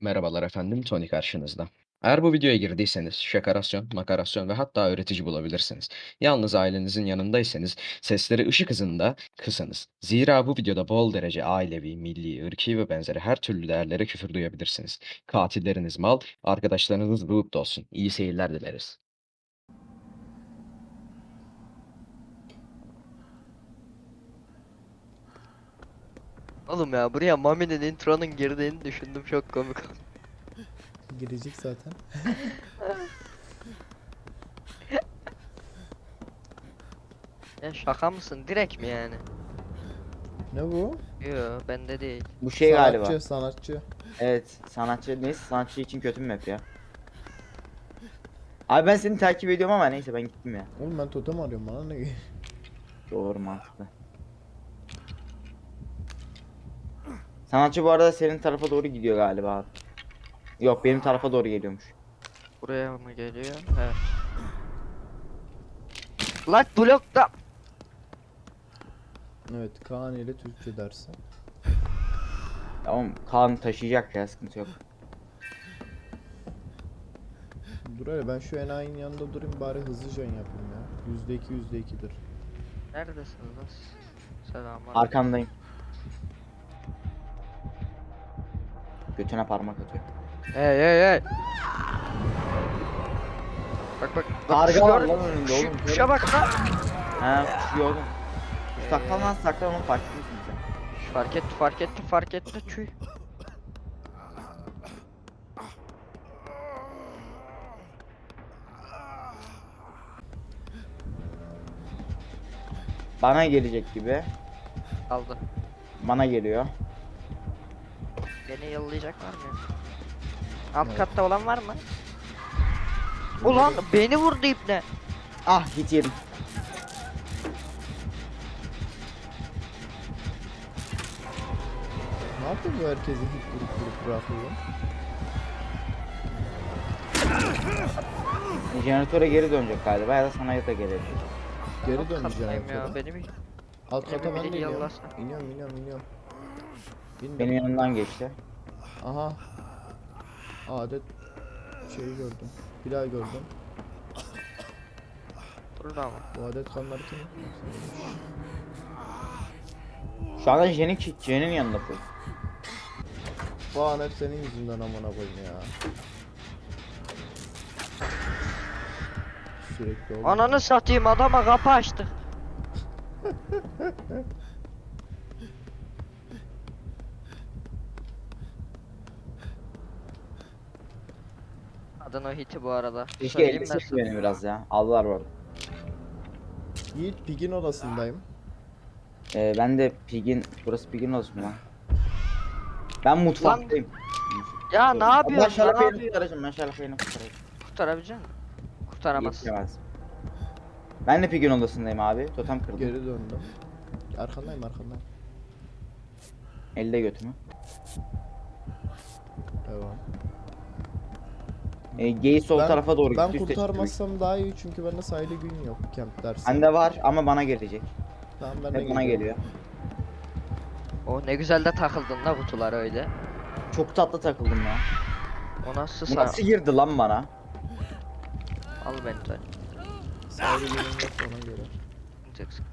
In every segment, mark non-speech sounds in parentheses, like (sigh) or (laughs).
Merhabalar efendim, Tony karşınızda. Eğer bu videoya girdiyseniz şakarasyon, makarasyon ve hatta öğretici bulabilirsiniz. Yalnız ailenizin yanındaysanız sesleri ışık hızında kısınız. Zira bu videoda bol derece ailevi, milli, ırki ve benzeri her türlü değerlere küfür duyabilirsiniz. Katilleriniz mal, arkadaşlarınız ruh olsun. İyi seyirler dileriz. Oğlum ya buraya Mami'nin intronun girdiğini düşündüm çok komik. oldu. Girecek zaten. (laughs) Ya şaka mısın? Direkt mi yani? Ne bu? Yo bende değil. Bu şey galiba. sanatçı, sanatçı. Evet, sanatçı neyse sanatçı için kötü mü hep ya? Abi ben seni takip ediyorum ama neyse ben gittim ya. Oğlum ben totem arıyorum bana ne? Doğru mantıklı. Sanatçı bu arada senin tarafa doğru gidiyor galiba. Yok benim tarafa doğru geliyormuş. Buraya mı geliyor? Evet. Lan blokta. Evet Kaan ile Türkçe dersi. Tamam Kaan taşıyacak ya sıkıntı yok. Dur hele ben şu enayinin yanında durayım bari hızlıca yapayım ya. Yüzde iki yüzde ikidir. Neredesiniz lan? siz? Selam. Arkandayım. Götüne parmak atıyor. Hey hey hey. Bak bak. Karga var lan önünde Kuş- oğlum, Kuşa bak lan. Ha şu yolda. Ee, Saklan lan saklan onu fark etmiyorsun sen. Fark etti fark etti fark etti çüy. Bana gelecek gibi. Aldı. Bana geliyor. Beni yollayacak var mı? Alt Evet. katta olan var mı? Ulan beni vurdu ipne. Ah git yedim. Ne yapıyor bu herkesi hit grup grup bırakıyor? Jeneratöre geri dönecek galiba ya da sana da gelecek. Geri Alt döneceğim kattayım ya ya. beni bir Alt beni kata ben de iniyorum. İniyorum iniyorum iniyorum. Bindim. Benim yanımdan geçti. Aha. Adet şeyi gördüm. Daha gördüm. burada mı? Bu adet kanları kim? Şu anda Jen'in Jen'in yanında full. Bu an hep senin yüzünden amına koyayım ya. Sürekli oldu. Ananı satayım adama kapı açtık. (laughs) Adın o hiti bu arada. Keşke Söyleyeyim ben sana. beni biraz ya. Aldılar bu arada. Yiğit Pig'in odasındayım. Ee, ben de Pig'in, burası Pig'in olsun mu lan? Ben mutfaktayım. Ya ne Ben yapıyorsun? Ne şarapayını yapıyorsun? kurtaracağım, ben şarapayını kurtaracağım. Kurtarabilecek misin? Kurtaramazsın. Yetişemez. Ben de Pig'in odasındayım abi. Totem kırdım. Geri döndüm. Arkandayım arkandayım. Elde götümü. Devam. Ee, Gay sol Ben- tarafa doğru Ben gitti. kurtarmazsam daha iyi çünkü bende sayılı gün yok camp dersi. Bende var ama bana gelecek. Tamam ben Hep bana geliyor. Oh ne güzel de takıldın da kutular öyle. Çok tatlı takıldım ya. O nasıl sağ? nasıl girdi lan bana? Al beni Tony. Sayılı günüm yok ona göre. Yok, sıkıntı.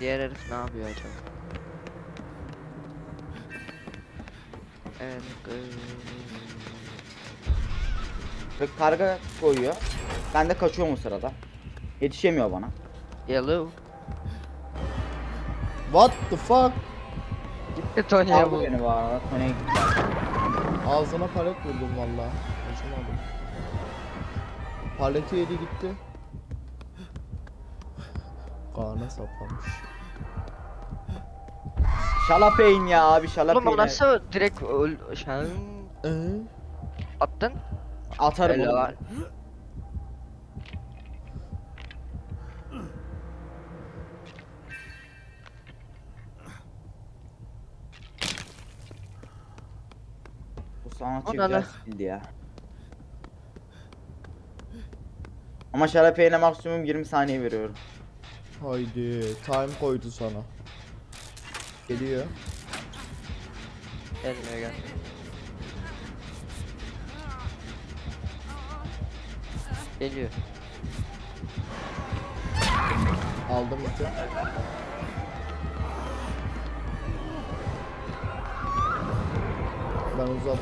Diğer herif ne yapıyor acaba? Evet. Ve karga koyuyor. Ben de kaçıyorum o sırada. Yetişemiyor bana. Yellow. What the fuck? Gitti Tony'ye Aldı bu. beni bu arada. Tony'ye gitti. Ağzına palet vurdum valla. Acımadım. Paleti yedi gitti. Kaan'a saplamış. Şalapeyn ya abi Oğlum şalapeyn. o nasıl direkt öl... Şan... Ee? Attın? Atarım onu. Helal. Bu sanatçı Ananı. biraz sildi ya. Ama şalapeyne maksimum 20 saniye veriyorum. Haydi time koydu sana. Geliyor. Gelmiyor gelmiyor. Geliyor. Aldım iti. Ben uzadım.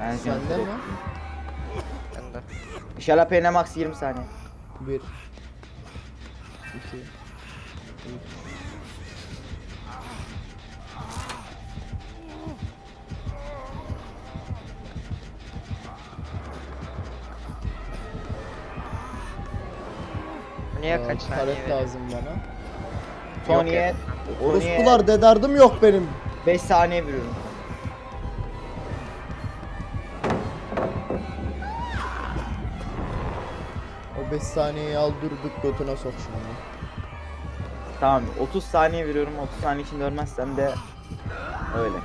Ben Sende mi? Ben de. Jalapeno max 20 saniye. Bir. İki. Üç. Niye kaç saniye veriyor? lazım bana. Tony'ye Orospular dedardım yok benim. 5 saniye veriyorum. O 5 saniyeyi al durduk götüne sok şimdi. Tamam 30 saniye veriyorum. 30 saniye içinde ölmezsem de öyle.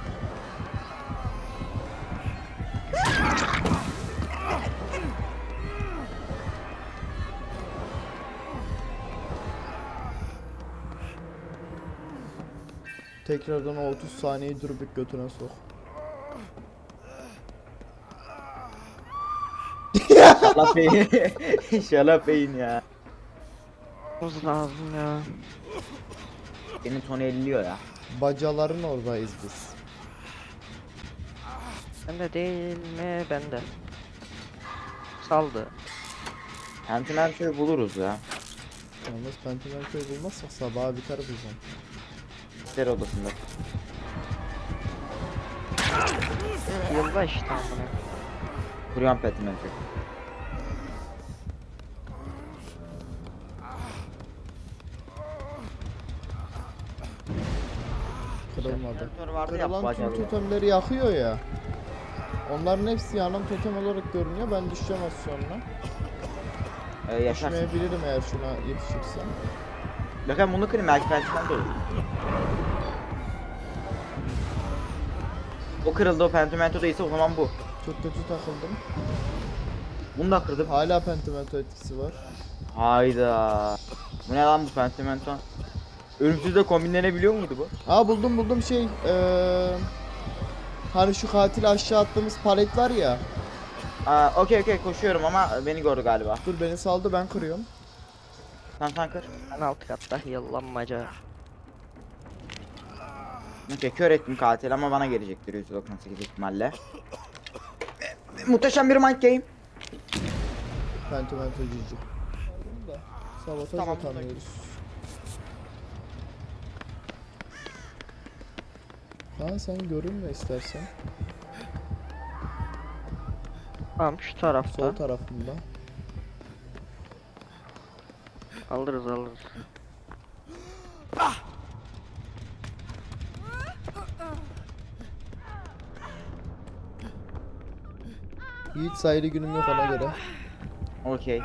Tekrardan o 30 saniyeyi durbik götüne sok. Jalapeno. Jalapeno (laughs) ya. Buz lazım ya. Benim Tony elliyor ya. Bacaların oradayız biz. Ben de değil mi? Ben de. Saldı. Pentimento'yu buluruz ya. Yalnız Pentimento'yu bulmazsak sabaha biter bizim. İster odasında. Yılda işte amına. Kuruyorum Pentimento'yu. Kırılmadı. Vardı ya Kırılan tüm totemleri yakıyor ya. Onların hepsi yanan totem olarak görünüyor. Ben düşeceğim az sonra. Ee, yaşarsın. Düşmeyebilirim eğer şuna yetişirsem. Bakın bunu kırayım belki Pentimento olur. O kırıldı o Pentimento değilse o zaman bu. Çok kötü takıldım. Bunu da kırdım. Hala Pentimento etkisi var. Hayda. Bu ne lan bu Pentimento? Ölümsüzle kombinlenebiliyor muydu bu? Aa buldum buldum şey. Eee hani şu katili aşağı attığımız palet var ya. Aa, okey okey koşuyorum ama beni gördü galiba. Dur beni saldı ben kırıyorum. Tamam sen kır. En alt katta yıllanmaca. Okey kör ettim katil ama bana gelecektir 198 ihtimalle. Muhteşem bir mind game. Pentimento cici. Sabotaj Tamam, atamıyoruz. Ha sen görünme istersen. Tamam şu tarafta. Sol tarafında. Alırız alırız. Yiğit sayılı günüm yok ona göre. Okey.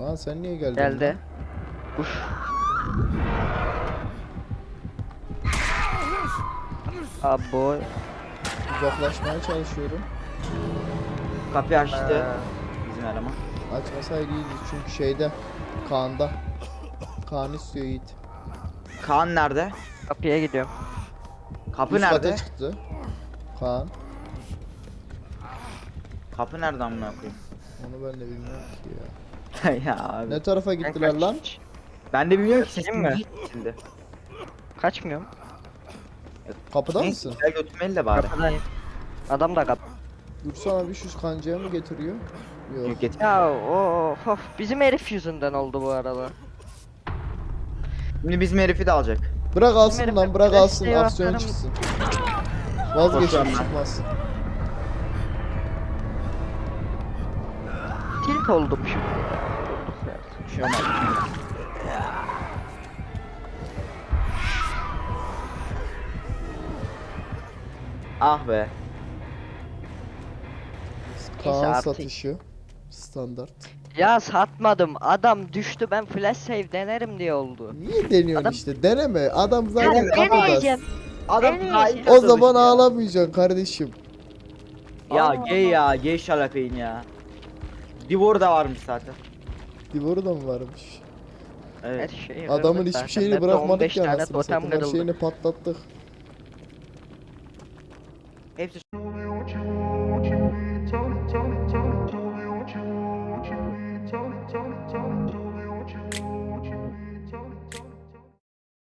Aa sen niye geldin? Geldi. Uş. Abo. Uzaklaşmaya çalışıyorum. Kapıyı açtı. Ee, Bizim eleman. Açmasaydı iyiydi çünkü şeyde. Kaan'da. Kaan istiyor Yiğit. Kaan nerede? kapıya gidiyorum. Kapı Üst kata nerede? çıktı. Kaan. Kapı nerede amına koyayım? Onu ben de bilmiyorum ki ya. (laughs) ya abi. Ne tarafa gittiler lan? Ben de bilmiyorum ki Kaçayım sesim gitti. Kapıda Kaçmıyorum. Neyse mısın? gel götürmeli de bari. Kapıdayım. Adam da kap. Dursana bir şu kancaya mı getiriyor? Yok. Getir. Ya o of bizim herif yüzünden oldu bu arada. Şimdi bizim herifi de alacak. Bırak alsın lan bırak alsın desteği aksiyon çıksın. Vazgeçin Koşuyorum ben. çıkmaz. Tilt oldum şimdi. Bir şey olmaz. Ah be. Kaan artık. satışı. Standart. Ya satmadım. Adam düştü ben flash save denerim diye oldu. Niye deniyorsun Adam- işte deneme. Adam zaten kapıda. deneyeceğim. Adam Deneyeceğim. hain O zaman ağlamayacaksın kardeşim. Ya Aa, gay ya gay şalapeyn ya. Divor da varmış zaten. Divoru da mı varmış? Her Evet. şeyi Adamın kırdık hiçbir zaten. şeyini bırakmadık 15 ya tane totem. Her kırıldı. şeyini patlattık. Hepsi